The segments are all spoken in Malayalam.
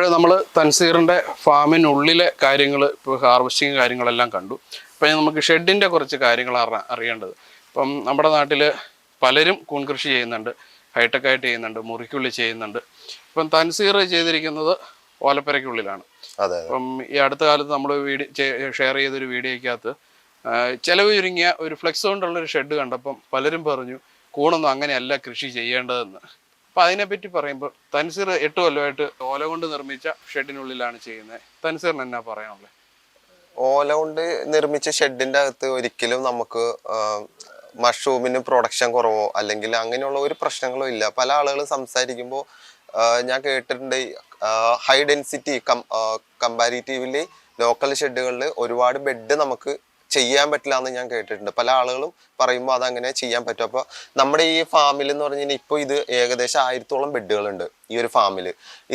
അപ്പോൾ നമ്മൾ തൻസീറിന്റെ ഫാമിനുള്ളിലെ കാര്യങ്ങൾ ഇപ്പോൾ ഹാർവസ്റ്റിങ് കാര്യങ്ങളെല്ലാം കണ്ടു. അപ്പോൾ നമുക്ക് ഷെഡിന്റെ കുറച്ച് കാര്യങ്ങൾ അറി- അറിയേണ്ടത്. ഇപ്പം നമ്മുടെ നാട്ടിൽ പലരും കൂൺ കൃഷി ചെയ്യുന്നുണ്ട് ഹൈടെക് ആയിട്ട് ചെയ്യുന്നുണ്ട് മുറിക്കുള്ളിൽ ചെയ്യുന്നുണ്ട്. ഇപ്പം തൻസീർ ചെയ്തിരിക്കുന്നത് ഓലപ്പരയ്ക്കുള്ളിലാണ്. അപ്പം ഈ അടുത്ത കാലത്ത് നമ്മൾ വീഡിയോ ഷെയർ ചെയ്തൊരു വീഡിയോയ്ക്കകത്ത് ചിലവ് ചെലവ് ചുരുങ്ങിയ ഒരു ഫ്ലെക്സ് കൊണ്ടുള്ള ഒരു ഷെഡ് കണ്ടപ്പം പലരും പറഞ്ഞു കൂണൊന്നും അങ്ങനെയല്ല കൃഷി ചെയ്യേണ്ടതെന്ന്. അപ്പം അതിനെപ്പറ്റി പറയുമ്പോൾ തൻസീർ എട്ട് കൊല്ലമായിട്ട് ഓല കൊണ്ട് നിർമ്മിച്ച ഷെഡിനുള്ളിലാണ് ചെയ്യുന്നത്. തൻസീറിന് എന്നാ പറയാനുള്ളത് ഓല കൊണ്ട് നിർമ്മിച്ച ഷെഡിന്റെ അകത്ത് ഒരിക്കലും നമുക്ക് മഷ്റൂമിന് പ്രൊഡക്ഷൻ കുറവോ അല്ലെങ്കിൽ അങ്ങനെയുള്ള ഒരു പ്രശ്നങ്ങളോ ഇല്ല. പല ആളുകളും സംസാരിക്കുമ്പോൾ ഞാൻ കേട്ടിട്ടുണ്ട് high density cum comparatively local ഷെഡുകളിൽ ഒരുപാട് ബെഡ് നമുക്ക് ചെയ്യാൻ പറ്റില്ല എന്ന് ഞാൻ കേട്ടിട്ടുണ്ട്. പല ആളുകളും പറയുമ്പോൾ അതങ്ങനെ ചെയ്യാൻ പറ്റും. അപ്പോൾ നമ്മുടെ ഈ ഫാമിൽ എന്ന് പറഞ്ഞു കഴിഞ്ഞാൽ ഇപ്പോൾ ഇത് ഏകദേശം ആയിരത്തോളം ബെഡുകളുണ്ട് ഈ ഒരു ഫാമിൽ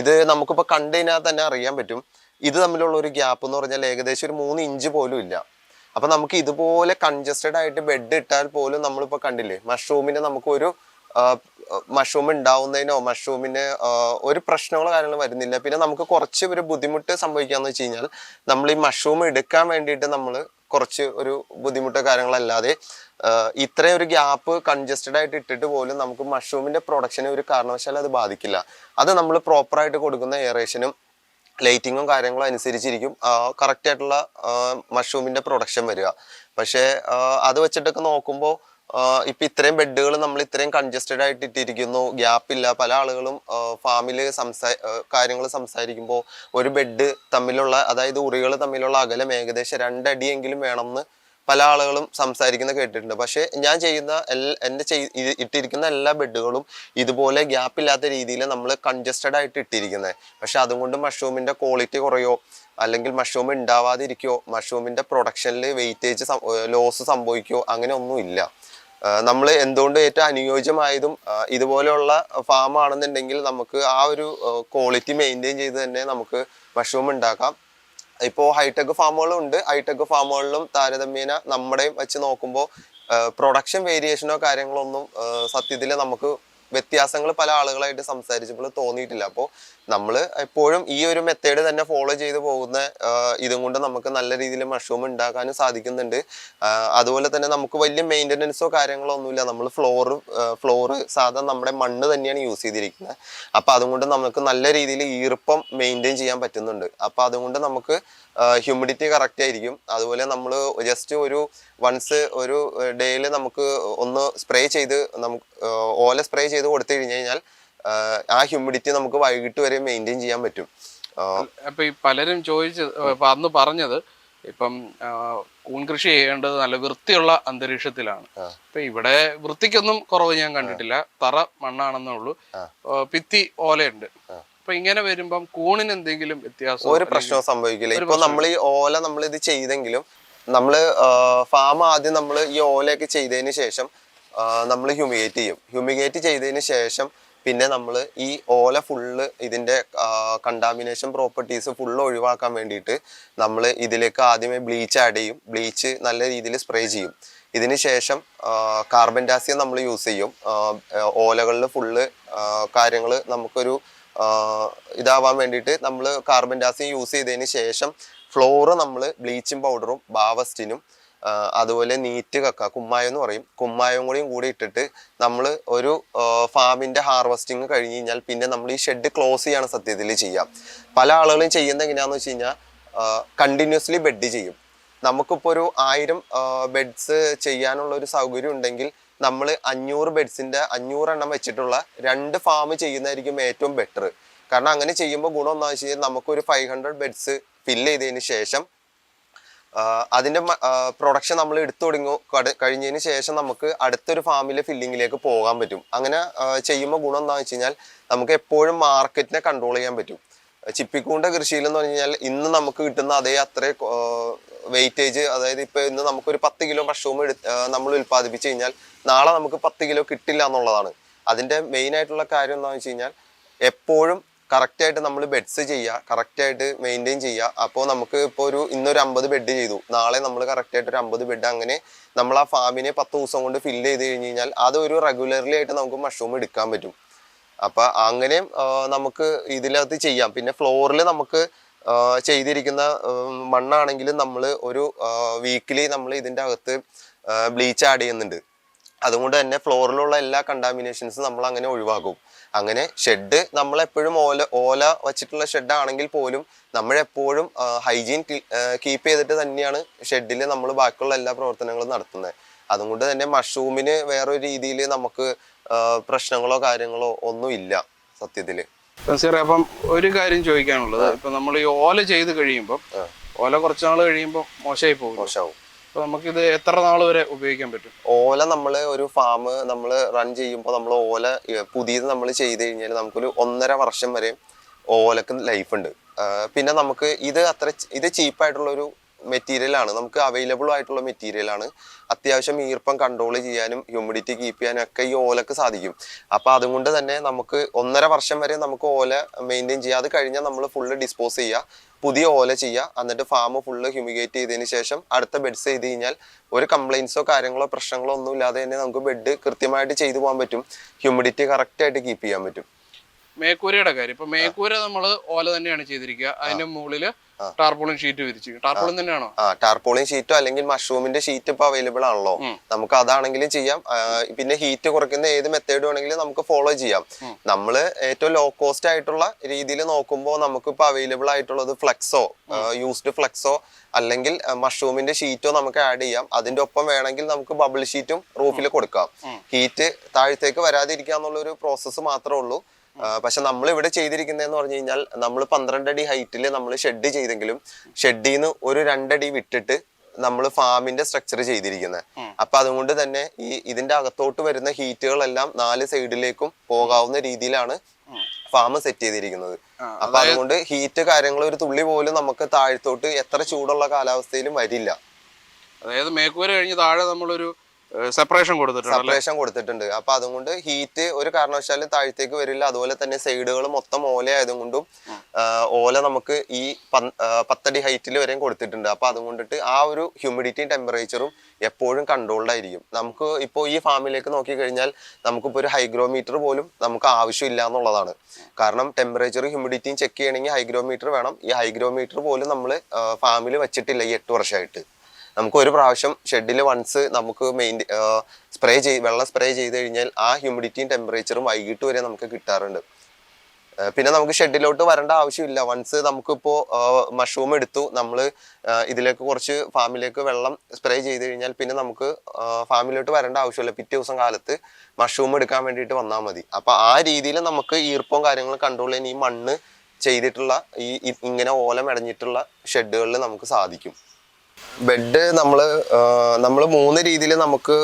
ഇത് നമുക്കിപ്പോൾ കണ്ടു കഴിഞ്ഞാൽ തന്നെ അറിയാൻ പറ്റും. ഇത് തമ്മിലുള്ള ഒരു ഗ്യാപ്പ് എന്ന് പറഞ്ഞാൽ ഏകദേശം ഒരു മൂന്ന് ഇഞ്ച് പോലും ഇല്ല. അപ്പം നമുക്ക് ഇതുപോലെ കൺജസ്റ്റഡ് ആയിട്ട് ബെഡ് ഇട്ടാൽ പോലും നമ്മളിപ്പോൾ കണ്ടില്ലേ മഷ്റൂമിന് നമുക്കൊരു മഷ്റൂം ഉണ്ടാവുന്നതിനോ മഷ്റൂമിന് ഒരു പ്രശ്നങ്ങളോ കാര്യങ്ങളോ വരുന്നില്ല. പിന്നെ നമുക്ക് കുറച്ച് ഒരു ബുദ്ധിമുട്ട് സംഭവിക്കാന്ന് വെച്ച് കഴിഞ്ഞാൽ നമ്മൾ ഈ മഷ്റൂം എടുക്കാൻ വേണ്ടിയിട്ട് നമ്മൾ കുറച്ച് ഒരു ബുദ്ധിമുട്ടോ കാര്യങ്ങളല്ലാതെ ഇത്രയും ഒരു ഗ്യാപ്പ് കൺജസ്റ്റഡ് ആയിട്ട് ഇട്ടിട്ട് പോലും നമുക്ക് മഷ്റൂമിന്റെ പ്രൊഡക്ഷനെ ഒരു കാരണവശാലും അത് ബാധിക്കില്ല. അത് നമ്മൾ പ്രോപ്പറായിട്ട് കൊടുക്കുന്ന എയറേഷനും ലൈറ്റിങ്ങും കാര്യങ്ങളും അനുസരിച്ചിരിക്കും കറക്റ്റ് ആയിട്ടുള്ള മഷ്റൂമിന്റെ പ്രൊഡക്ഷൻ വരിക. പക്ഷേ അത് വെച്ചിട്ടൊക്കെ നോക്കുമ്പോൾ ഇപ്പൊ ഇത്രയും ബെഡുകൾ നമ്മൾ ഇത്രയും കൺജസ്റ്റഡ് ആയിട്ട് ഇട്ടിരിക്കുന്നു. ഗ്യാപ്പ് ഇല്ല. പല ആളുകളും ഫാമിൽ സംസാ കാര്യങ്ങൾ സംസാരിക്കുമ്പോൾ ഒരു ബെഡ് തമ്മിലുള്ള അതായത് ഉറികൾ തമ്മിലുള്ള അകലം ഏകദേശം രണ്ടടിയെങ്കിലും വേണമെന്ന് പല ആളുകളും സംസാരിക്കുന്ന കേട്ടിട്ടുണ്ട്. പക്ഷേ ഞാൻ ചെയ്യുന്ന എന്റെ ഇട്ടിരിക്കുന്ന എല്ലാ ബെഡുകളും ഇതുപോലെ ഗ്യാപ്പ് ഇല്ലാത്ത രീതിയിൽ നമ്മൾ കൺജസ്റ്റഡ് ആയിട്ട് ഇട്ടിരിക്കുന്നത് പക്ഷെ അതുകൊണ്ട് മഷ്റൂമിന്റെ ക്വാളിറ്റി കുറയോ അല്ലെങ്കിൽ മഷ്റൂം ഉണ്ടാവാതിരിക്കോ മഷ്റൂമിന്റെ പ്രൊഡക്ഷനിൽ വെയിറ്റേജ് ലോസ് സംഭവിക്കോ അങ്ങനെ ഒന്നുമില്ല നമ്മൾ എന്തുകൊണ്ട് ഏറ്റവും അനുയോജ്യമായതും ഇതുപോലെയുള്ള ഫാം ആണെന്നുണ്ടെങ്കിൽ നമുക്ക് ആ ഒരു ക്വാളിറ്റി മെയിന്റെയിൻ ചെയ്ത് തന്നെ നമുക്ക് മഷ്റൂം ഉണ്ടാക്കാം ഇപ്പോൾ ഹൈടെക് ഫാമുകളും ഉണ്ട് ഹൈടെക് ഫാമുകളിലും താരതമ്യേന നമ്മുടെയും വെച്ച് നോക്കുമ്പോൾ പ്രൊഡക്ഷൻ വേരിയേഷനോ കാര്യങ്ങളോ ഒന്നും സത്യത്തിൽ നമുക്ക് വ്യത്യാസങ്ങൾ പല ആളുകളായിട്ട് സംസാരിച്ചപ്പോൾ തോന്നിയിട്ടില്ല. അപ്പോൾ നമ്മൾ എപ്പോഴും ഈ ഒരു മെത്തേഡ് തന്നെ ഫോളോ ചെയ്ത് പോകുന്ന ഇതും കൊണ്ട് നമുക്ക് നല്ല രീതിയിൽ മഷ്റൂം ഉണ്ടാക്കാനും സാധിക്കുന്നുണ്ട്. അതുപോലെ തന്നെ നമുക്ക് വലിയ മെയിന്റനൻസോ കാര്യങ്ങളോ ഒന്നുമില്ല. നമ്മൾ ഫ്ലോറ് ഫ്ലോറ് സാധാരണ നമ്മുടെ മണ്ണ് തന്നെയാണ് യൂസ് ചെയ്തിരിക്കുന്നത്. അപ്പം അതുകൊണ്ട് നമുക്ക് നല്ല രീതിയിൽ ഈർപ്പം മെയിന്റെയിൻ ചെയ്യാൻ പറ്റുന്നുണ്ട്. അപ്പം അതുകൊണ്ട് നമുക്ക് ഹ്യൂമിഡിറ്റി കറക്റ്റ് ആയിരിക്കും. അതുപോലെ നമ്മൾ ജസ്റ്റ് ഒരു വൺസ് ഒരു ഡേയിൽ നമുക്ക് ഒന്ന് സ്പ്രേ ചെയ്ത് നമുക്ക് ഓല സ്പ്രേ ചെയ്ത് കൊടുത്തു കഴിഞ്ഞ് കഴിഞ്ഞാൽ ആ, ഹ്യൂമിഡിറ്റി നമുക്ക് വൈകിട്ട് വരെ മെയിന്റെയിൻ ചെയ്യാൻ പറ്റും. അപ്പൊ ഈ പലരും ചോദിച്ചത് അന്ന് പറഞ്ഞത് ഇപ്പം കൂൺ കൃഷി ചെയ്യേണ്ടത് നല്ല വൃത്തിയുള്ള അന്തരീക്ഷത്തിലാണ്. അപ്പൊ ഇപ്പൊ ഇവിടെ വൃത്തിക്കൊന്നും കുറവ് ഞാൻ കണ്ടിട്ടില്ല. തറ മണ്ണാണെന്നേ ഉള്ളൂ. ഭിത്തി ഓലയുണ്ട്. അപ്പൊ ഇങ്ങനെ വരുമ്പം കൂണിന് എന്തെങ്കിലും വ്യത്യാസം ഒരു പ്രശ്നവും സംഭവിക്കില്ല. ഇപ്പൊ നമ്മൾ ഈ ഓല നമ്മൾ ഇത് ചെയ്തെങ്കിലും നമ്മൾ ഫാം ആദ്യം നമ്മൾ ഈ ഓലയൊക്കെ ചെയ്തതിന് ശേഷം നമ്മൾ ഹ്യൂമിഗേറ്റ് ചെയ്യും. ഹ്യൂമിഗേറ്റ് ചെയ്തതിന് ശേഷം പിന്നെ നമ്മൾ ഈ ഓല ഫുള്ള് ഇതിന്റെ കണ്ടാമിനേഷൻ പ്രോപ്പർട്ടീസ് ഫുള്ള് ഒഴിവാക്കാൻ വേണ്ടിയിട്ട് നമ്മൾ ഇതിലേക്ക് ആദ്യമേ ബ്ലീച്ച് ആഡ് ചെയ്യും. ബ്ലീച്ച് നല്ല രീതിയിൽ സ്പ്രേ ചെയ്യും. ഇതിന് ശേഷം കാർബൺ ഡാസിയം നമ്മൾ യൂസ് ചെയ്യും. ഓലകളിൽ ഫുള്ള് കാര്യങ്ങൾ നമുക്കൊരു ഇതാവാൻ വേണ്ടിയിട്ട് നമ്മൾ കാർബൺ ഡാസിയം യൂസ് ചെയ്തതിന് ശേഷം ഫ്ലോറ് നമ്മൾ ബ്ലീച്ചിങ് പൗഡറും ബാവസ്റ്റിനും അതുപോലെ നീറ്റ് കക്ക കുമ്മായം എന്ന് പറയും. കുമ്മായം കൂടിയും കൂടി ഇട്ടിട്ട് നമ്മൾ ഒരു ഫാമിന്റെ ഹാർവസ്റ്റിംഗ് കഴിഞ്ഞ് കഴിഞ്ഞാൽ പിന്നെ നമ്മൾ ഈ ഷെഡ് ക്ലോസ് ചെയ്യാണ് സത്യത്തിൽ ചെയ്യാം. പല ആളുകളും ചെയ്യുന്നത് എങ്ങനെയാണെന്ന് വെച്ച് കഴിഞ്ഞാൽ കണ്ടിന്യൂസ്ലി ബെഡ് ചെയ്യും. നമുക്കിപ്പോൾ ഒരു ആയിരം ബെഡ്സ് ചെയ്യാനുള്ള ഒരു സൗകര്യം ഉണ്ടെങ്കിൽ നമ്മൾ അഞ്ഞൂറ് ബെഡ്സിന്റെ അഞ്ഞൂറ് എണ്ണം വെച്ചിട്ടുള്ള രണ്ട് ഫാം ചെയ്യുന്നതായിരിക്കും ഏറ്റവും ബെറ്റർ കാരണം അങ്ങനെ ചെയ്യുമ്പോൾ ഗുണം എന്താണെന്ന് വെച്ച് കഴിഞ്ഞാൽ നമുക്കൊരു ഫൈവ് ഹൺഡ്രഡ് ബെഡ്സ് ഫില്ല് ചെയ്തതിന് ശേഷം അതിന്റെ പ്രൊഡക്ഷൻ നമ്മൾ എടുത്തു തുടങ്ങി കഴിഞ്ഞതിന് ശേഷം നമുക്ക് അടുത്തൊരു ഫാമിലെ ഫില്ലിങ്ങിലേക്ക് പോകാൻ പറ്റും. അങ്ങനെ ചെയ്യുമ്പോൾ ഗുണം എന്താണെന്ന് വെച്ച് കഴിഞ്ഞാൽ നമുക്ക് എപ്പോഴും മാർക്കറ്റിനെ കൺട്രോൾ ചെയ്യാൻ പറ്റും. ചിപ്പിക്കൂണ്ട കൃഷിയിൽ എന്ന് പറഞ്ഞു കഴിഞ്ഞാൽ ഇന്ന് നമുക്ക് കിട്ടുന്ന അതേ അത്രേ വെയിറ്റേജ് അതായത് ഇപ്പൊ ഇന്ന് നമുക്കൊരു പത്ത് കിലോ എടു നമ്മൾ ഉൽപ്പാദിപ്പിച്ചു കഴിഞ്ഞാൽ നാളെ നമുക്ക് പത്ത് കിലോ കിട്ടില്ല എന്നുള്ളതാണ്. അതിന്റെ മെയിൻ ആയിട്ടുള്ള കാര്യം എന്താണെന്ന് വെച്ച് കഴിഞ്ഞാൽ എപ്പോഴും കറക്റ്റ് ആയിട്ട് നമ്മൾ ബെഡ്സ് ചെയ്യുക കറക്റ്റ് ആയിട്ട് മെയിന്റെയിൻ ചെയ്യുക അപ്പോൾ നമുക്ക് ഇപ്പോൾ ഒരു ഇന്നൊരു അമ്പത് ബെഡ് ചെയ്തു. നാളെ നമ്മൾ കറക്റ്റ് ആയിട്ട് ഒരു അമ്പത് ബെഡ് അങ്ങനെ നമ്മൾ ആ ഫാമിനെ പത്ത് ദിവസം കൊണ്ട് ഫില്ല് ചെയ്ത് കഴിഞ്ഞ് കഴിഞ്ഞാൽ അത് ഒരു റെഗുലർലി ആയിട്ട് നമുക്ക് മഷ്റൂം എടുക്കാൻ പറ്റും. അപ്പോൾ അങ്ങനെ നമുക്ക് ഇതിനകത്ത് ചെയ്യാം. പിന്നെ ഫ്ലോറിൽ നമുക്ക് ചെയ്തിരിക്കുന്ന മണ്ണാണെങ്കിലും നമ്മൾ ഒരു വീക്കിലി നമ്മൾ ഇതിന്റെ അകത്ത് ബ്ലീച്ച് ആഡ് ചെയ്യുന്നുണ്ട്. അതുകൊണ്ട് തന്നെ ഫ്ലോറിലുള്ള എല്ലാ കണ്ടാമിനേഷൻസും നമ്മൾ അങ്ങനെ ഒഴിവാക്കും. അങ്ങനെ ഷെഡ് നമ്മളെപ്പോഴും ഓല ഓല വച്ചിട്ടുള്ള ഷെഡ് ആണെങ്കിൽ പോലും നമ്മളെപ്പോഴും ഹൈജീൻ കീപ്പ് ചെയ്തിട്ട് തന്നെയാണ് ഷെഡിൽ നമ്മൾ ബാക്കിയുള്ള എല്ലാ പ്രവർത്തനങ്ങളും നടത്തുന്നത്. അതുകൊണ്ട് തന്നെ മഷ്റൂമിന് വേറൊരു രീതിയിൽ നമുക്ക് പ്രശ്നങ്ങളോ കാര്യങ്ങളോ ഒന്നും ഇല്ല സത്യത്തിൽ അപ്പം ഒരു കാര്യം ചോദിക്കാനുള്ളത്. ഇപ്പൊ നമ്മൾ ഈ ഓല ചെയ്ത് കഴിയുമ്പോൾ ഓല കുറച്ചു നാൾ കഴിയുമ്പോൾ മോശമായി പോകും മോശമാവും. നമുക്കിത് എത്ര നാൾ വരെ ഉപയോഗിക്കാൻ പറ്റും? ഓല നമ്മൾ ഒരു ഫാം നമ്മൾ റൺ ചെയ്യുമ്പോൾ നമ്മൾ ഓല പുതിയത് നമ്മൾ ചെയ്ത് കഴിഞ്ഞാൽ നമുക്കൊരു ഒന്നര വർഷം വരെ ഓലക്ക് ലൈഫ് ഉണ്ട്. പിന്നെ നമുക്ക് ഇത് അത്ര ഇത് ചീപ്പായിട്ടുള്ള ഒരു മെറ്റീരിയൽ ആണ്. നമുക്ക് അവൈലബിൾ ആയിട്ടുള്ള മെറ്റീരിയൽ ആണ്. അത്യാവശ്യം ഈർപ്പം കൺട്രോൾ ചെയ്യാനും ഹ്യൂമിഡിറ്റി കീപ്പ് ചെയ്യാനും ഒക്കെ ഈ ഓലക്ക് സാധിക്കും. അപ്പോൾ അതുകൊണ്ട് തന്നെ നമുക്ക് ഒന്നര വർഷം വരെ നമുക്ക് ഓല മെയിന്റെയിൻ ചെയ്യാം. അത് കഴിഞ്ഞാൽ നമ്മൾ ഫുള്ള് ഡിസ്പോസ് ചെയ്യുക പുതിയ ഓല ചെയ്യുക. എന്നിട്ട് ഫാം ഫുള്ള് ഹ്യൂമിഗേറ്റ് ചെയ്തതിന് ശേഷം അടുത്ത ബെഡ്സ് ചെയ്ത് കഴിഞ്ഞാൽ ഒരു കംപ്ലൈൻസോ കാര്യങ്ങളോ പ്രശ്നങ്ങളോ ഒന്നും ഇല്ലാതെ തന്നെ നമുക്ക് ബെഡ് കൃത്യമായിട്ട് ചെയ്തു പോകാൻ പറ്റും. ഹ്യൂമിഡിറ്റി കറക്റ്റ് ആയിട്ട് കീപ്പ് ചെയ്യാൻ പറ്റും. മേക്കൂരയുടെ കാര്യം. ഇപ്പൊ മേക്കൂര നമ്മൾ ഓല തന്നെയാണ് ചെയ്തിരിക്കുക. അതിന്റെ മുകളിൽ ടാർപോളിൻ ഷീറ്റ് വിരിച്ചു. ടാർപോളിൻ തന്നെയാണോ? ആ ടാർപോളിൻ ഷീറ്റോ അല്ലെങ്കിൽ മഷ്റൂമിന്റെ ഷീറ്റ് ഇപ്പൊ അവൈലബിൾ ആണല്ലോ. നമുക്ക് അതാണെങ്കിലും ചെയ്യാം. പിന്നെ ഹീറ്റ് കുറയ്ക്കുന്ന ഏത് മെത്തേഡ് വേണമെങ്കിലും നമുക്ക് ഫോളോ ചെയ്യാം. നമ്മൾ ഏറ്റവും ലോ കോസ്റ്റ് ആയിട്ടുള്ള രീതിയിൽ നോക്കുമ്പോൾ നമുക്ക് ഇപ്പൊ അവൈലബിൾ ആയിട്ടുള്ളത് ഫ്ലെക്സോ യൂസ്ഡ് ഫ്ലെക്സോ അല്ലെങ്കിൽ മഷ്റൂമിന്റെ ഷീറ്റോ നമുക്ക് ആഡ് ചെയ്യാം. അതിന്റെ ഒപ്പം വേണമെങ്കിൽ നമുക്ക് ബബിൾ ഷീറ്റും റൂഫിൽ കൊടുക്കാം. ഹീറ്റ് താഴത്തേക്ക് വരാതിരിക്കുക എന്നുള്ള ഒരു പ്രോസസ്സ് മാത്രമേ ഉള്ളൂ. പക്ഷെ നമ്മൾ ഇവിടെ ചെയ്തിരിക്കുന്നതെന്ന് പറഞ്ഞു കഴിഞ്ഞാൽ നമ്മൾ പന്ത്രണ്ട് അടി ഹൈറ്റിൽ നമ്മൾ ഷെഡ് ചെയ്തെങ്കിലും ഷെഡിൽ നിന്ന് ഒരു രണ്ടടി വിട്ടിട്ട് നമ്മൾ ഫാമിന്റെ സ്ട്രക്ചർ ചെയ്തിരിക്കുന്നത് അപ്പൊ അതുകൊണ്ട് തന്നെ ഈ ഇതിന്റെ അകത്തോട്ട് വരുന്ന ഹീറ്റുകളെല്ലാം നാല് സൈഡിലേക്കും പോകാവുന്ന രീതിയിലാണ് ഫാം സെറ്റ് ചെയ്തിരിക്കുന്നത്. അപ്പൊ അതുകൊണ്ട് ഹീറ്റ് കാര്യങ്ങൾ ഒരു തുള്ളി പോലും നമുക്ക് താഴത്തോട്ട് എത്ര ചൂടുള്ള കാലാവസ്ഥയിലും വരില്ല. അതായത് മേക്കൂര കഴിഞ്ഞ് താഴെ നമ്മളൊരു സെപ്പറേഷൻ കൊടുത്തിട്ടുണ്ട് സെപ്പറേഷൻ കൊടുത്തിട്ടുണ്ട്. അപ്പൊ അതുകൊണ്ട് ഹീറ്റ് ഒരു കാരണവശാലും താഴത്തേക്ക് വരില്ല. അതുപോലെ തന്നെ സൈഡുകൾ മൊത്തം ഓല ആയതുകൊണ്ടും ഓല നമുക്ക് ഈ പത്തടി ഹൈറ്റിൽ വരെയും കൊടുത്തിട്ടുണ്ട്. അപ്പൊ അതുകൊണ്ടിട്ട് ആ ഒരു ഹ്യൂമിഡിറ്റിയും ടെമ്പറേച്ചറും എപ്പോഴും കൺട്രോൾഡ് ആയിരിക്കും. നമുക്ക് ഇപ്പോൾ ഈ ഫാമിലേക്ക് നോക്കിക്കഴിഞ്ഞാൽ നമുക്കിപ്പോൾ ഒരു ഹൈഗ്രോമീറ്റർ പോലും നമുക്ക് ആവശ്യമില്ല എന്നുള്ളതാണ്. കാരണം ടെമ്പറേച്ചർ ഹ്യൂമിഡിറ്റിയും ചെക്ക് ചെയ്യണമെങ്കിൽ ഹൈഗ്രോമീറ്റർ വേണം. ഈ ഹൈഗ്രോമീറ്റർ പോലും നമ്മൾ ഫാമിൽ വെച്ചിട്ടില്ല ഈ എട്ട് വർഷമായിട്ട് നമുക്ക് ഒരു പ്രാവശ്യം ഷെഡിൽ വൺസ് നമുക്ക് മെയിൻ സ്പ്രേ ചെയ്ത് വെള്ളം സ്പ്രേ ചെയ്ത് കഴിഞ്ഞാൽ ആ ഹ്യൂമിഡിറ്റിയും ടെമ്പറേച്ചറും വൈകിട്ട് വരെ നമുക്ക് കിട്ടാറുണ്ട്. പിന്നെ നമുക്ക് ഷെഡിലോട്ട് വരേണ്ട ആവശ്യമില്ല. വൺസ് നമുക്കിപ്പോൾ മഷ്റൂം എടുത്തു. നമ്മൾ ഇതിലേക്ക് കുറച്ച് ഫാമിലേക്ക് വെള്ളം സ്പ്രേ ചെയ്ത് കഴിഞ്ഞാൽ പിന്നെ നമുക്ക് ഫാമിലോട്ട് വരേണ്ട ആവശ്യമില്ല. പിറ്റേ ദിവസം കാലത്ത് മഷ്റൂം എടുക്കാൻ വേണ്ടിയിട്ട് വന്നാൽ മതി. അപ്പോൾ ആ രീതിയിൽ നമുക്ക് ഈർപ്പവും കാര്യങ്ങളും കൺട്രോൾ ചെയ്യാൻ ഈ മണ്ണ് ചെയ്തിട്ടുള്ള ഈ ഇങ്ങനെ ഓലം മെടഞ്ഞിട്ടുള്ള ഷെഡുകളിൽ നമുക്ക് സാധിക്കും. ബെഡ് നമ്മൾ നമ്മൾ മൂന്ന് രീതിയിൽ നമുക്ക്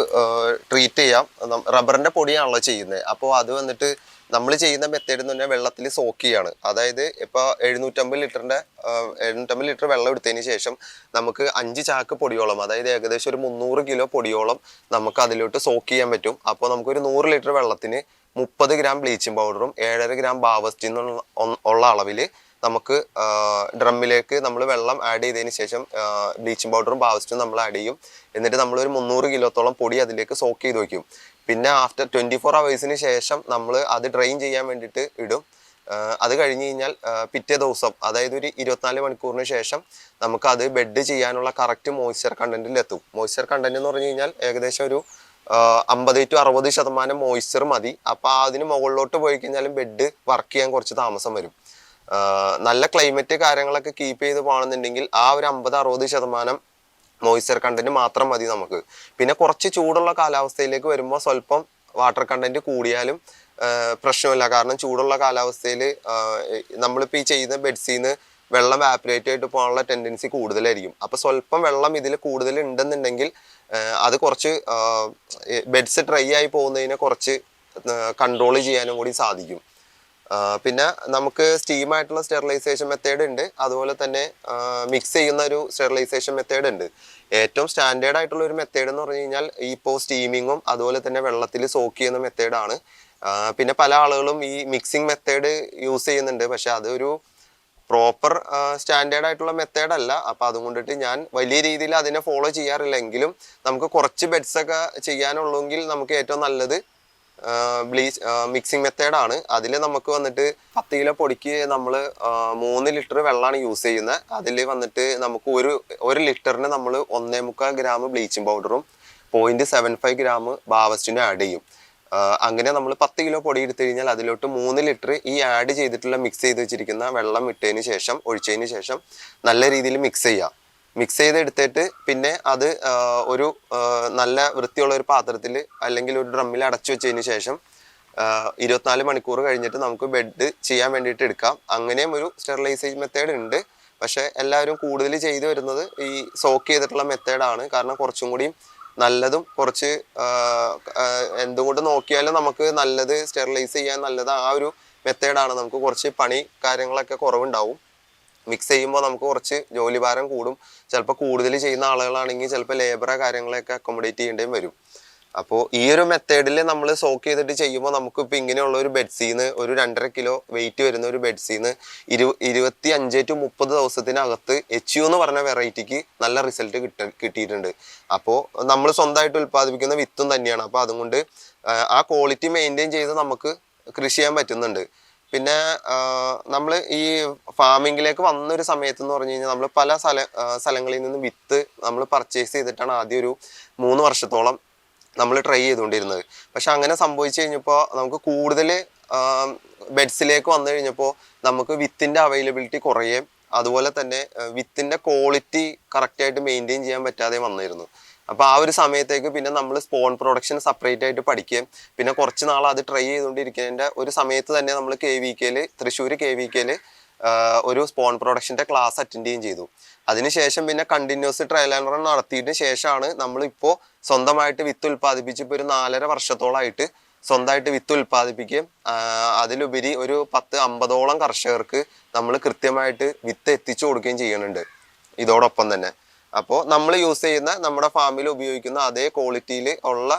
ട്രീറ്റ് ചെയ്യാം. റബ്ബറിന്റെ പൊടിയാണല്ലോ ചെയ്യുന്നത് അപ്പോൾ അത് വന്നിട്ട് നമ്മൾ ചെയ്യുന്ന മെത്തേഡ് എന്ന് പറഞ്ഞാൽ വെള്ളത്തിൽ സോക്ക് ചെയ്യാണ്. അതായത് ഇപ്പോൾ എഴുന്നൂറ്റമ്പത് ലിറ്ററിന്റെ എഴുന്നൂറ്റമ്പത് ലിറ്റർ വെള്ളം എടുത്തതിന് ശേഷം നമുക്ക് അഞ്ച് ചാക്ക് പൊടിയോളം അതായത് ഏകദേശം ഒരു മുന്നൂറ് കിലോ പൊടിയോളം നമുക്ക് അതിലോട്ട് സോക്ക് ചെയ്യാൻ പറ്റും. അപ്പോൾ നമുക്കൊരു നൂറ് ലിറ്റർ വെള്ളത്തിന് മുപ്പത് ഗ്രാം ബ്ലീച്ചിങ് പൗഡറും ഏഴര ഗ്രാം ബാവസ്റ്റിൻ ഉള്ള അളവിൽ നമുക്ക് ഡ്രമ്മിലേക്ക് നമ്മൾ വെള്ളം ആഡ് ചെയ്തതിന് ശേഷം ബ്ലീച്ചിങ് പൗഡറും ബാവസ്റ്റും നമ്മൾ ആഡ് ചെയ്യും. എന്നിട്ട് നമ്മൾ ഒരു മുന്നൂറ് കിലോത്തോളം പൊടി അതിലേക്ക് സോക്ക് ചെയ്ത് വയ്ക്കും പിന്നെ ആഫ്റ്റർ ട്വന്റി ഫോർ അവേഴ്സിന് ശേഷം നമ്മൾ അത് ഡ്രെയിൻ ചെയ്യാൻ വേണ്ടിയിട്ട് ഇടും. അത് കഴിഞ്ഞ് കഴിഞ്ഞാൽ പിറ്റേ ദിവസം അതായത് ഒരു ഇരുപത്തിനാല് മണിക്കൂറിന് ശേഷം നമുക്കത് ബെഡ് ചെയ്യാനുള്ള കറക്റ്റ് മോയ്സ്ചർ കണ്ടന്റിൽ എത്തും. മോയ്സ്ചർ കണ്ടന്റ് എന്ന് പറഞ്ഞു കഴിഞ്ഞാൽ ഏകദേശം ഒരു അമ്പത് ടു അറുപത് ശതമാനം മോയ്സ്ചർ മതി. അപ്പോൾ അതിന് മുകളിലോട്ട് പോയി കഴിഞ്ഞാലും ബെഡ് വർക്ക് ചെയ്യാൻ കുറച്ച് താമസം വരും. നല്ല ക്ലൈമറ്റ് കാര്യങ്ങളൊക്കെ കീപ്പ് ചെയ്ത് പോകണമെന്നുണ്ടെങ്കിൽ ആ ഒരു അമ്പത് അറുപത് ശതമാനം മോയ്സ്ചർ കണ്ടന്റ് മാത്രം മതി നമുക്ക്. പിന്നെ കുറച്ച് ചൂടുള്ള കാലാവസ്ഥയിലേക്ക് വരുമ്പോൾ സ്വല്പം വാട്ടർ കണ്ടന്റ് കൂടിയാലും പ്രശ്നമില്ല. കാരണം ചൂടുള്ള കാലാവസ്ഥയിൽ നമ്മളിപ്പോൾ ഈ ചെയ്യുന്ന ബെഡ്സിൽ നിന്ന് വെള്ളം വാപ്പുലേറ്റ് ആയിട്ട് പോകാനുള്ള ടെൻഡൻസി കൂടുതലായിരിക്കും. അപ്പോൾ സ്വല്പം വെള്ളം ഇതിൽ കൂടുതൽ ഉണ്ടെന്നുണ്ടെങ്കിൽ അത് കുറച്ച് ബെഡ്സ് ഡ്രൈ ആയി പോകുന്നതിനെ കുറച്ച് കൺട്രോൾ ചെയ്യാനും കൂടി സാധിക്കും. പിന്നെ നമുക്ക് സ്റ്റീം ആയിട്ടുള്ള സ്റ്റെറിലൈസേഷൻ മെത്തേഡ് ഉണ്ട്. അതുപോലെ തന്നെ മിക്സ് ചെയ്യുന്ന ഒരു സ്റ്റെറിലൈസേഷൻ മെത്തേഡ് ഉണ്ട്. ഏറ്റവും സ്റ്റാൻഡേർഡ് ആയിട്ടുള്ള ഒരു മെത്തേഡ് എന്ന് പറഞ്ഞു കഴിഞ്ഞാൽ ഇപ്പോൾ സ്റ്റീമിങ്ങും അതുപോലെ തന്നെ വെള്ളത്തിൽ സോക്ക് ചെയ്യുന്ന മെത്തേഡാണ് പിന്നെ പല ആളുകളും ഈ മിക്സിംഗ് മെത്തേഡ് യൂസ് ചെയ്യുന്നുണ്ട്. പക്ഷെ അതൊരു പ്രോപ്പർ സ്റ്റാൻഡേർഡ് ആയിട്ടുള്ള മെത്തേഡ് അല്ല. അപ്പോൾ അതുകൊണ്ടിട്ട് ഞാൻ വലിയ രീതിയിൽ അതിനെ ഫോളോ ചെയ്യാറില്ല എങ്കിലും നമുക്ക് കുറച്ച് ബെഡ്സ് ഒക്കെ ചെയ്യാനുള്ളെങ്കിൽ നമുക്ക് ഏറ്റവും നല്ലത് ബ്ലീച്ച് മിക്സിങ് മെത്തേഡാണ്. അതിൽ നമുക്ക് വന്നിട്ട് പത്ത് കിലോ പൊടിക്ക് നമ്മൾ മൂന്ന് ലിറ്റർ വെള്ളമാണ് യൂസ് ചെയ്യുന്നത് അതിൽ വന്നിട്ട് നമുക്ക് ഒരു ഒരു ലിറ്ററിന് നമ്മൾ ഒന്നേ മുക്കാൽ ഗ്രാം ബ്ലീച്ചിങ് പൗഡറും പോയിന്റ് സെവൻ ഫൈവ് ഗ്രാം ബാവസ്റ്റിനും ആഡ് ചെയ്യും. അങ്ങനെ നമ്മൾ പത്ത് കിലോ പൊടി എടുത്തു കഴിഞ്ഞാൽ അതിലോട്ട് മൂന്ന് ലിറ്റർ ഈ ആഡ് ചെയ്തിട്ടുള്ള മിക്സ് ചെയ്ത് വെച്ചിരിക്കുന്ന വെള്ളം ഇട്ടതിന് ശേഷം ഒഴിച്ചതിന് ശേഷം നല്ല രീതിയിൽ മിക്സ് ചെയ്യാം. മിക്സ് ചെയ്തെടുത്തിട്ട് പിന്നെ അത് ഒരു നല്ല വൃത്തിയുള്ള ഒരു പാത്രത്തിൽ അല്ലെങ്കിൽ ഒരു ഡ്രമ്മിൽ അടച്ചു വെച്ചതിന് ശേഷം ഇരുപത്തിനാല് മണിക്കൂർ കഴിഞ്ഞിട്ട് നമുക്ക് ബെഡ് ചെയ്യാൻ വേണ്ടിയിട്ട് എടുക്കാം. അങ്ങനെയും ഒരു സ്റ്റെറിലൈസേഷൻ മെത്തേഡ് ഉണ്ട്. പക്ഷേ എല്ലാവരും കൂടുതൽ ചെയ്തു വരുന്നത് ഈ സോക്ക് ചെയ്തിട്ടുള്ള മെത്തേഡാണ് കാരണം കുറച്ചും കൂടിയും നല്ലതും കുറച്ച് എന്തുകൊണ്ട് നോക്കിയാലും നമുക്ക് നല്ലത് സ്റ്റെറിലൈസ് ചെയ്യാൻ നല്ലത് ആ ഒരു മെത്തേഡാണ് നമുക്ക് കുറച്ച് പണി കാര്യങ്ങളൊക്കെ കുറവുണ്ടാവും. മിക്സ് ചെയ്യുമ്പോൾ നമുക്ക് കുറച്ച് ജോലിഭാരം കൂടും. ചിലപ്പോൾ കൂടുതൽ ചെയ്യുന്ന ആളുകളാണെങ്കിൽ ചിലപ്പോൾ ലേബറ കാര്യങ്ങളൊക്കെ അക്കോമഡേറ്റ് ചെയ്യേണ്ടിയും വരും. അപ്പോൾ ഈ ഒരു മെത്തേഡിൽ നമ്മൾ സോക്ക് ചെയ്തിട്ട് ചെയ്യുമ്പോൾ നമുക്ക് ഇപ്പോൾ ഇങ്ങനെയുള്ള ഒരു ബെഡ്സീന്ന് ഒരു രണ്ടര കിലോ വെയിറ്റ് വരുന്ന ഒരു ബെഡ്സീന്ന് ഇരു ഇരുപത്തി അഞ്ച് ടു മുപ്പത് ദിവസത്തിനകത്ത് എച്ച് യു എന്ന് പറഞ്ഞ വെറൈറ്റിക്ക് നല്ല റിസൾട്ട് കിട്ട കിട്ടിയിട്ടുണ്ട്. അപ്പോൾ നമ്മൾ സ്വന്തമായിട്ട് ഉൽപ്പാദിപ്പിക്കുന്ന വിത്തും തന്നെയാണ്. അപ്പോൾ അതുകൊണ്ട് ആ ക്വാളിറ്റി മെയിന്റെയിൻ ചെയ്ത് നമുക്ക് കൃഷി ചെയ്യാൻ പറ്റുന്നുണ്ട്. പിന്നെ നമ്മൾ ഈ ഫാമിങ്ങിലേക്ക് വന്നൊരു സമയത്ത് എന്ന് പറഞ്ഞു കഴിഞ്ഞാൽ നമ്മൾ പല സ്ഥല സ്ഥലങ്ങളിൽ നിന്ന് വിത്ത് നമ്മൾ പർച്ചേസ് ചെയ്തിട്ടാണ് ആദ്യം ഒരു മൂന്ന് വർഷത്തോളം നമ്മൾ ട്രൈ ചെയ്തുകൊണ്ടിരുന്നത്. പക്ഷെ അങ്ങനെ സംഭവിച്ചു കഴിഞ്ഞപ്പോൾ നമുക്ക് കൂടുതൽ ബെഡ്സിലേക്ക് വന്നു കഴിഞ്ഞപ്പോൾ നമുക്ക് വിത്തിന്റെ അവൈലബിലിറ്റി കുറയുകയും അതുപോലെ തന്നെ വിത്തിന്റെ ക്വാളിറ്റി കറക്റ്റായിട്ട് മെയിന്റെയിൻ ചെയ്യാൻ പറ്റാതെ വന്നിരുന്നു. അപ്പോൾ ആ ഒരു സമയത്തേക്ക് പിന്നെ നമ്മൾ സ്പോൺ പ്രൊഡക്ഷൻ സെപ്പറേറ്റ് ആയിട്ട് പഠിക്കുകയും പിന്നെ കുറച്ച് നാൾ അത് ട്രൈ ചെയ്തുകൊണ്ടിരിക്കുന്നതിന്റെ ഒരു സമയത്ത് തന്നെ നമ്മൾ കെ വി കെയിൽ തൃശ്ശൂർ കെ വി കെയിൽ ഒരു സ്പോൺ പ്രൊഡക്ഷന്റെ ക്ലാസ് അറ്റൻഡ് ചെയ്യുകയും ചെയ്തു. അതിനുശേഷം പിന്നെ കണ്ടിന്യൂസ് ട്രയൽ ആൻഡ് റൺ നടത്തിയതിന് ശേഷമാണ് നമ്മളിപ്പോൾ സ്വന്തമായിട്ട് വിത്ത് ഉൽപ്പാദിപ്പിച്ച് ഇപ്പോൾ ഒരു നാലര വർഷത്തോളമായിട്ട് സ്വന്തമായിട്ട് വിത്ത് ഉൽപ്പാദിപ്പിക്കുകയും അതിലുപരി ഒരു പത്ത് അമ്പതോളം കർഷകർക്ക് നമ്മൾ കൃത്യമായിട്ട് വിത്ത് എത്തിച്ചു കൊടുക്കുകയും ചെയ്യുന്നുണ്ട്. ഇതോടൊപ്പം തന്നെ. അപ്പോൾ നമ്മൾ യൂസ് ചെയ്യുന്ന നമ്മുടെ ഫാമിൽ ഉപയോഗിക്കുന്ന അതേ ക്വാളിറ്റിയിൽ ഉള്ള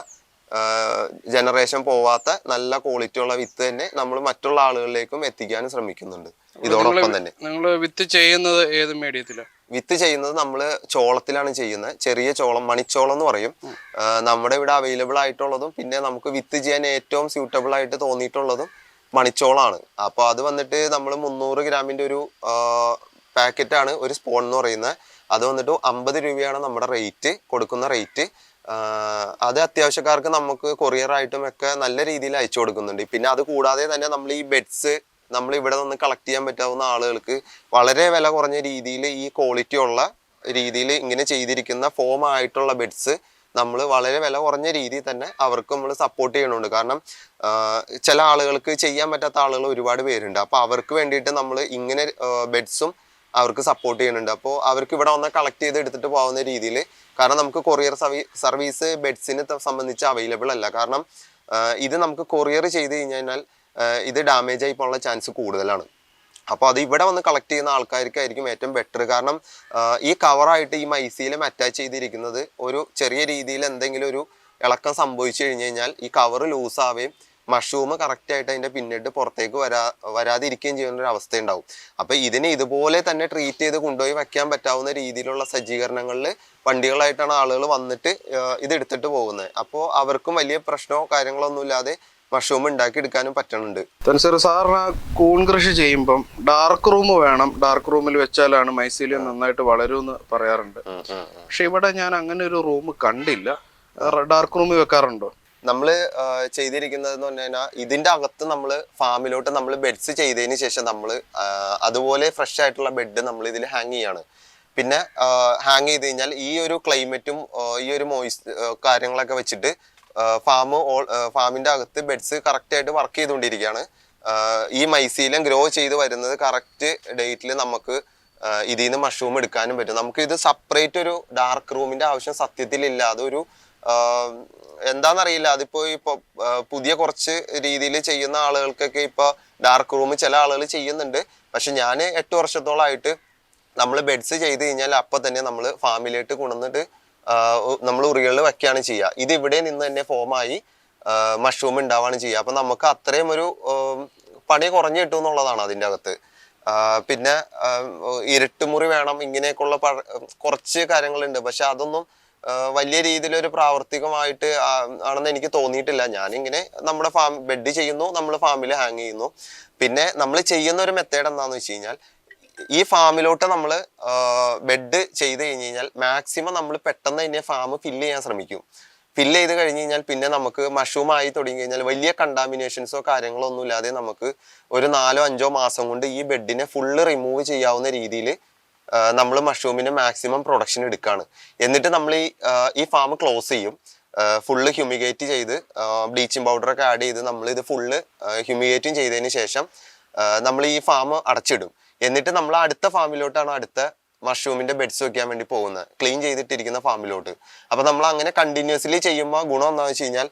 ജനറേഷൻ പോവാത്ത നല്ല ക്വാളിറ്റി ഉള്ള വിത്ത് തന്നെ നമ്മൾ മറ്റുള്ള ആളുകളിലേക്കും എത്തിക്കാനും ശ്രമിക്കുന്നുണ്ട്. ഇതോടൊപ്പം തന്നെ. നിങ്ങൾ വിത്ത് ചെയ്യുന്നത് ഏത് മീഡിയത്തിലാണ് വിത്ത് ചെയ്യുന്നത് നമ്മൾ ചോളത്തിലാണ് ചെയ്യുന്നത്. ചെറിയ ചോളം മണിച്ചോളം എന്ന് പറയും. നമ്മുടെ ഇവിടെ അവൈലബിൾ ആയിട്ടുള്ളതും പിന്നെ നമുക്ക് വിത്ത് ചെയ്യാൻ ഏറ്റവും സ്യൂട്ടബിൾ ആയിട്ട് തോന്നിയിട്ടുള്ളതും മണിച്ചോളാണ്. അപ്പോൾ അത് വന്നിട്ട് നമ്മൾ മുന്നൂറ് ഗ്രാമിന്റെ ഒരു പാക്കറ്റാണ് ഒരു സ്പോൺ എന്ന് പറയുന്നത്. അത് വന്നിട്ട് അമ്പത് രൂപയാണ് നമ്മുടെ റേറ്റ് കൊടുക്കുന്ന റേറ്റ് അത് അത്യാവശ്യക്കാർക്ക് നമുക്ക് കൊറിയർ ആയിട്ടും ഒക്കെ നല്ല രീതിയിൽ അയച്ചു കൊടുക്കുന്നുണ്ട്. പിന്നെ അത് കൂടാതെ തന്നെ നമ്മൾ ഈ ബെഡ്സ് നമ്മൾ ഇവിടെ നിന്ന് കളക്ട് ചെയ്യാൻ പറ്റാവുന്ന ആളുകൾക്ക് വളരെ വില കുറഞ്ഞ രീതിയിൽ ഈ ക്വാളിറ്റി ഉള്ള രീതിയിൽ ഇങ്ങനെ ചെയ്തിരിക്കുന്ന ഫോം ആയിട്ടുള്ള ബെഡ്സ് നമ്മൾ വളരെ വില കുറഞ്ഞ രീതിയിൽ തന്നെ അവർക്ക് നമ്മൾ സപ്പോർട്ട് ചെയ്യണുണ്ട് കാരണം ചില ആളുകൾക്ക് ചെയ്യാൻ പറ്റാത്ത ആളുകൾ ഒരുപാട് പേരുണ്ട്. അപ്പോൾ അവർക്ക് വേണ്ടിയിട്ട് നമ്മൾ ഇങ്ങനെ ബെഡ്സും അവർക്ക് സപ്പോർട്ട് ചെയ്യുന്നുണ്ട്. അപ്പോൾ അവർക്ക് ഇവിടെ വന്ന് കളക്ട് ചെയ്ത് എടുത്തിട്ട് പോകുന്ന രീതിയിൽ കാരണം നമുക്ക് കൊറിയർ സർവീസ് ബെഡ്സിനെ സംബന്ധിച്ച് അവൈലബിൾ അല്ല. കാരണം ഇത് നമുക്ക് കൊറിയർ ചെയ്ത് കഴിഞ്ഞാൽ ഇത് ഡാമേജ് ആയി പോകാനുള്ള ചാൻസ് കൂടുതലാണ്. അപ്പോൾ അത് ഇവിടെ വന്ന് കളക്ട് ചെയ്യുന്ന ആൾക്കാർക്കായിരിക്കും ഏറ്റവും ബെറ്റർ കാരണം ഈ കവറായിട്ട് ഈ മൈസീലം അറ്റാച്ച് ചെയ്തിരിക്കുന്നത് ഒരു ചെറിയ രീതിയിൽ എന്തെങ്കിലും ഒരു ഇളക്കം സംഭവിച്ചു കഴിഞ്ഞു കഴിഞ്ഞാൽ ഈ കവർ ലൂസ് ആവുകയും മഷ്റൂം കറക്റ്റ് ആയിട്ട് അതിന്റെ പിന്നിട്ട് പുറത്തേക്ക് വരാ വരാതിരിക്കുകയും ചെയ്യുന്ന ഒരു അവസ്ഥ ഉണ്ടാവും അപ്പൊ ഇതിനെ ഇതുപോലെ തന്നെ ട്രീറ്റ് ചെയ്ത് കൊണ്ടുപോയി വെക്കാൻ പറ്റാവുന്ന രീതിയിലുള്ള സജ്ജീകരണങ്ങളിൽ വണ്ടികളായിട്ടാണ് ആളുകൾ വന്നിട്ട് ഇത് എടുത്തിട്ട് പോകുന്നത്. അപ്പോൾ അവർക്കും വലിയ പ്രശ്നമോ കാര്യങ്ങളോ ഒന്നും ഇല്ലാതെ മഷ്റൂം ഉണ്ടാക്കി എടുക്കാനും പറ്റുന്നുണ്ട് തൻസർ സാറിന് കൂൺ കൃഷി ചെയ്യുമ്പം ഡാർക്ക് റൂം വേണം. ഡാർക്ക് റൂമിൽ വെച്ചാലാണ് മൈസീലിയം നന്നായിട്ട് വളരുമെന്ന് പറയാറുണ്ട്. പക്ഷെ ഇവിടെ ഞാൻ അങ്ങനെ ഒരു റൂം കണ്ടില്ല. ഡാർക്ക് റൂമിൽ വെക്കാറുണ്ടോ? നമ്മൾ ചെയ്തിരിക്കുന്നത് എന്ന് പറഞ്ഞു കഴിഞ്ഞാൽ ഇതിന്റെ അകത്ത് നമ്മൾ ഫാമിലോട്ട് നമ്മൾ ബെഡ്സ് ചെയ്തതിന് ശേഷം നമ്മൾ അതുപോലെ ഫ്രഷ് ആയിട്ടുള്ള ബെഡ് നമ്മൾ ഇതിൽ ഹാങ് ചെയ്യാണ്. പിന്നെ ഹാങ് ചെയ്ത് കഴിഞ്ഞാൽ ഈ ഒരു ക്ലൈമറ്റും ഈ ഒരു മോയിസ് കാര്യങ്ങളൊക്കെ വെച്ചിട്ട് ഫാം ഓൾ ഫാമിന്റെ അകത്ത് ബെഡ്സ് കറക്റ്റ് ആയിട്ട് വർക്ക് ചെയ്തുകൊണ്ടിരിക്കുകയാണ്. ഈ മൈസീലം ഗ്രോ ചെയ്ത് വരുന്നത് കറക്റ്റ് ഡേറ്റിൽ നമുക്ക് ഇതിൽ നിന്ന് മഷ്റൂം എടുക്കാനും പറ്റും. നമുക്ക് ഇത് സെപ്പറേറ്റ് ഒരു ഡാർക്ക് റൂമിന്റെ ആവശ്യം സത്യത്തിൽ ഇല്ലാതെ അതൊരു ആഹ് എന്താന്നറിയില്ല. അതിപ്പോ ഇപ്പൊ പുതിയ കുറച്ച് രീതിയിൽ ചെയ്യുന്ന ആളുകൾക്കൊക്കെ ഇപ്പൊ ഡാർക്ക് റൂം ചില ആളുകൾ ചെയ്യുന്നുണ്ട്. പക്ഷെ ഞാൻ എട്ട് വർഷത്തോളമായിട്ട് നമ്മൾ ബെഡ്സ് ചെയ്ത് കഴിഞ്ഞാൽ അപ്പൊ തന്നെ നമ്മൾ ഫാമിലിയായിട്ട് കൊണ്ടുവന്നിട്ട് നമ്മൾ ഉറികളിൽ വെക്കുകയാണ് ചെയ്യുക ഇത് ഇവിടെ നിന്ന് തന്നെ ഫോമായി മഷ്റൂം ഉണ്ടാവുകയാണ് ചെയ്യുക അപ്പൊ നമുക്ക് അത്രയും ഒരു പണി കുറഞ്ഞു കിട്ടും എന്നുള്ളതാണ് അതിന്റെ അകത്ത്. പിന്നെ ഇരട്ടുമുറി വേണം ഇങ്ങനെയൊക്കെയുള്ള കുറച്ച് കാര്യങ്ങളുണ്ട്. പക്ഷെ അതൊന്നും ആ, രീതിയിൽ ഒരു പ്രാവർത്തികമായിട്ട് ആണെന്ന് എനിക്ക് തോന്നിയിട്ടില്ല. ഞാനിങ്ങനെ നമ്മുടെ ഫാം ബെഡ് ചെയ്യുന്നു നമ്മൾ ഫാമിൽ ഹാങ് ചെയ്യുന്നു. പിന്നെ നമ്മൾ ചെയ്യുന്ന ഒരു മെത്തേഡ് എന്താണെന്ന് വെച്ച് കഴിഞ്ഞാൽ ഈ ഫാമിലോട്ട് നമ്മൾ ബെഡ് ചെയ്ത് കഴിഞ്ഞ് കഴിഞ്ഞാൽ മാക്സിമം നമ്മൾ പെട്ടെന്ന് തന്നെ ഫാം ഫില്ല് ചെയ്യാൻ ശ്രമിക്കും. ഫില്ല് ചെയ്ത് കഴിഞ്ഞ് കഴിഞ്ഞാൽ പിന്നെ നമുക്ക് മഷ്റൂം ആയി തുടങ്ങി കഴിഞ്ഞാൽ വലിയ കണ്ടാമിനേഷൻസോ കാര്യങ്ങളോ ഒന്നും ഇല്ലാതെ നമുക്ക് ഒരു നാലോ അഞ്ചോ മാസം കൊണ്ട് ഈ ബെഡിനെ ഫുള്ള് റിമൂവ് ചെയ്യാവുന്ന രീതിയിൽ നമ്മൾ മഷ്റൂമിന് മാക്സിമം പ്രൊഡക്ഷൻ എടുക്കുകയാണ് എന്നിട്ട് നമ്മൾ ഈ ഈ ഫാം ക്ലോസ് ചെയ്യും. ഫുള്ള് ഹ്യൂമിഗേറ്റ് ചെയ്ത് ബ്ലീച്ചിങ് പൗഡറൊക്കെ ആഡ് ചെയ്ത് നമ്മൾ ഇത് ഫുള്ള് ഹ്യൂമിഗേറ്റും ചെയ്തതിന് ശേഷം നമ്മൾ ഈ ഫാം അടച്ചിടും. എന്നിട്ട് നമ്മൾ അടുത്ത ഫാമിലോട്ടാണ് അടുത്ത മഷ്റൂമിന്റെ ബെഡ്സ് വെക്കാൻ വേണ്ടി പോകുന്നത്. ക്ലീൻ ചെയ്തിട്ടിരിക്കുന്ന ഫാമിലോട്ട് അപ്പോൾ നമ്മൾ അങ്ങനെ കണ്ടിന്യൂസ്ലി ചെയ്യുമ്പോൾ ഗുണം എന്താണെന്ന് വെച്ച് കഴിഞ്ഞാൽ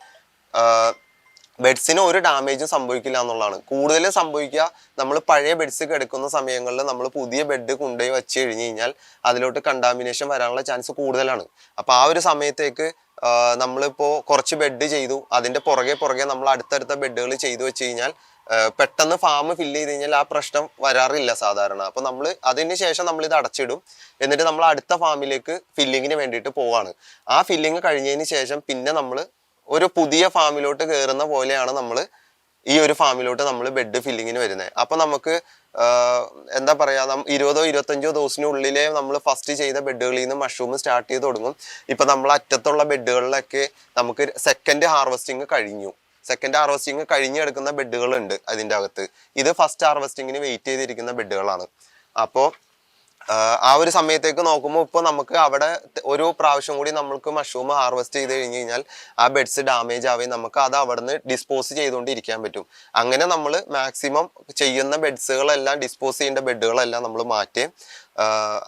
ബെഡ്സിന് ഒരു ഡാമേജും സംഭവിക്കില്ല എന്നുള്ളതാണ്. കൂടുതലും സംഭവിക്കുക നമ്മൾ പഴയ ബെഡ്സ് കിടക്കുന്ന സമയങ്ങളിൽ നമ്മൾ പുതിയ ബെഡ് കൊണ്ടുപോയി വെച്ച് കഴിഞ്ഞ് കഴിഞ്ഞാൽ അതിലോട്ട് കണ്ടാമിനേഷൻ വരാനുള്ള ചാൻസ് കൂടുതലാണ്. അപ്പോൾ ആ ഒരു സമയത്തേക്ക് നമ്മളിപ്പോൾ നമ്മളിപ്പോ കുറച്ച് ബെഡ് ചെയ്തു. അതിന്റെ പുറകെ പുറകെ നമ്മൾ അടുത്തടുത്ത ബെഡുകൾ ചെയ്തു വെച്ച് കഴിഞ്ഞാൽ പെട്ടെന്ന് ഫാം ഫില്ല് ചെയ്ത് കഴിഞ്ഞാൽ ആ പ്രശ്നം വരാറില്ല സാധാരണ. അപ്പം നമ്മൾ അതിന് ശേഷം നമ്മൾ ഇത് അടച്ചിടും. എന്നിട്ട് നമ്മൾ അടുത്ത ഫാമിലേക്ക് ഫില്ലിങ്ങിന് വേണ്ടിയിട്ട് പോവാണ്. ആ ഫില്ലിങ് കഴിഞ്ഞതിന് ശേഷം പിന്നെ നമ്മൾ ഒരു പുതിയ ഫാമിലോട്ട് കയറുന്ന പോലെയാണ് നമ്മൾ ഈ ഒരു ഫാമിലോട്ട് നമ്മൾ ബെഡ് ഫില്ലിങ്ങിന് വരുന്നത് അപ്പോൾ നമുക്ക് എന്താ പറയുക ഇരുപതോ ഇരുപത്തഞ്ചോ ദിവസത്തിനുള്ളിലേ നമ്മൾ ഫസ്റ്റ് ചെയ്ത ബെഡുകളിൽ നിന്ന് മഷ്റൂം സ്റ്റാർട്ട് ചെയ്ത് തുടങ്ങും. ഇപ്പം നമ്മൾ അറ്റത്തുള്ള ബെഡുകളിലൊക്കെ നമുക്ക് സെക്കൻഡ് ഹാർവസ്റ്റിംഗ് കഴിഞ്ഞു. സെക്കൻഡ് ഹാർവസ്റ്റിംഗ് കഴിഞ്ഞെടുക്കുന്ന ബെഡുകളുണ്ട് അതിന്റെ അകത്ത്. ഇത് ഫസ്റ്റ് ഹാർവസ്റ്റിങ്ങിന് വെയിറ്റ് ചെയ്തിരിക്കുന്ന ബെഡുകളാണ് അപ്പോൾ ആ ഒരു സമയത്തേക്ക് നോക്കുമ്പോൾ ഇപ്പോൾ നമുക്ക് അവിടെ ഒരു പ്രാവശ്യം കൂടി നമ്മൾക്ക് മഷ്റൂം ഹാർവെസ്റ്റ് ചെയ്ത് കഴിഞ്ഞ് കഴിഞ്ഞാൽ ആ ബെഡ്സ് ഡാമേജ് ആവുകയും നമുക്ക് അത് അവിടെ നിന്ന് ഡിസ്പോസ് ചെയ്തുകൊണ്ടിരിക്കാൻ പറ്റും. അങ്ങനെ നമ്മൾ മാക്സിമം ചെയ്യുന്ന ബെഡ്സുകളെല്ലാം ഡിസ്പോസ് ചെയ്യേണ്ട ബെഡുകളെല്ലാം നമ്മൾ മാറ്റി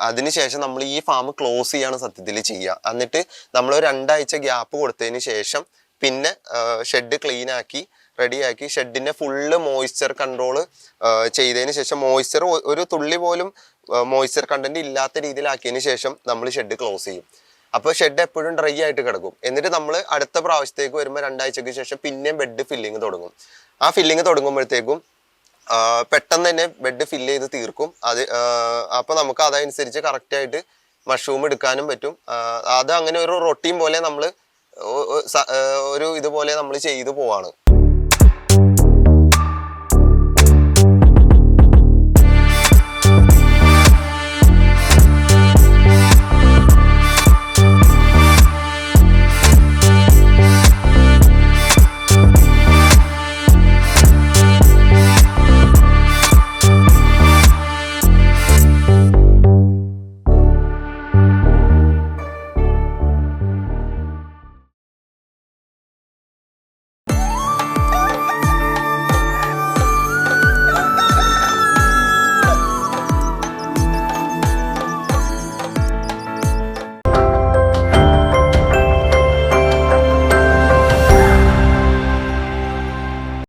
അതിനുശേഷം നമ്മൾ ഈ ഫാം ക്ലോസ് ചെയ്യാണ് സത്യത്തിൽ ചെയ്യുക. എന്നിട്ട് നമ്മൾ രണ്ടാഴ്ച ഗ്യാപ്പ് കൊടുത്തതിന് ശേഷം പിന്നെ ഷെഡ് ക്ലീൻ ആക്കി റെഡിയാക്കി ഷെഡിന്റെ ഫുള്ള് മോയ്സ്ചർ കൺട്രോൾ ചെയ്തതിന് ശേഷം മോയ്സ്ചർ ഒരു തുള്ളി പോലും മോയ്സ്ചർ കണ്ടന്റ് ഇല്ലാത്ത രീതിയിലാക്കിയതിന് ശേഷം നമ്മൾ ഷെഡ് ക്ലോസ് ചെയ്യും. അപ്പോൾ ഷെഡ് എപ്പോഴും ഡ്രൈ ആയിട്ട് കിടക്കും. എന്നിട്ട് നമ്മൾ അടുത്ത പ്രാവശ്യത്തേക്ക് വരുമ്പോൾ രണ്ടാഴ്ചക്ക് ശേഷം പിന്നെയും ബെഡ് ഫില്ലിങ് തുടങ്ങും. ആ ഫില്ലിങ് തുടങ്ങുമ്പോഴത്തേക്കും പെട്ടെന്ന് തന്നെ ബെഡ് ഫില്ല് ചെയ്ത് തീർക്കും. അത് അപ്പോൾ നമുക്ക് അതനുസരിച്ച് കറക്റ്റായിട്ട് മഷ്റൂം എടുക്കാനും പറ്റും. അത് അങ്ങനെ ഒരു റൊട്ടീൻ പോലെ നമ്മൾ ഒരു ഇതുപോലെ നമ്മൾ ചെയ്തു പോവാണ്.